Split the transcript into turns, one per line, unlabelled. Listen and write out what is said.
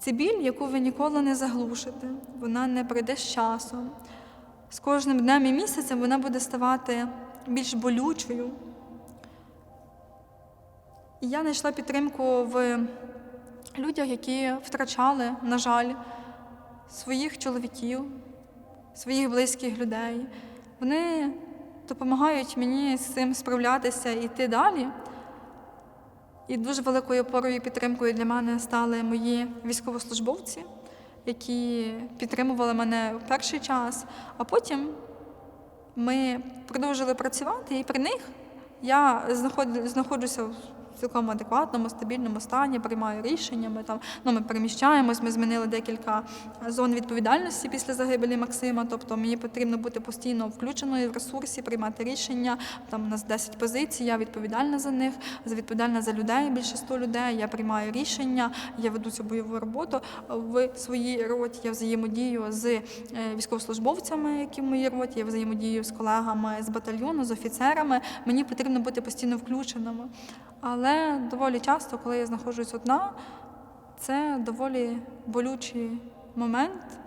Це біль, яку ви ніколи не заглушите, вона не прийде з часом. З кожним днем і місяцем вона буде ставати більш болючою. І я знайшла підтримку в людях, які втрачали, на жаль, своїх чоловіків, своїх близьких людей. Вони допомагають мені з цим справлятися і йти далі. І дуже великою опорою і підтримкою для мене стали мої військовослужбовці, які підтримували мене в перший час, а потім ми продовжили працювати, і при них я знаход- знаходжуся в цілком адекватному, стабільному стані, приймаю рішення. Ми там ну, ми переміщаємось, ми змінили декілька зон відповідальності після загибелі Максима. Тобто мені потрібно бути постійно включеною в ресурсі, приймати рішення. Там у нас 10 позицій, я відповідальна за них, відповідальна за людей, більше 100 людей. Я приймаю рішення, я веду цю бойову роботу в своїй роті. Я взаємодію з е, військовослужбовцями, які в моїй роті, я взаємодію з колегами з батальйону, з офіцерами. Мені потрібно бути постійно включеними. Але доволі часто, коли я знаходжусь одна, це доволі болючий момент,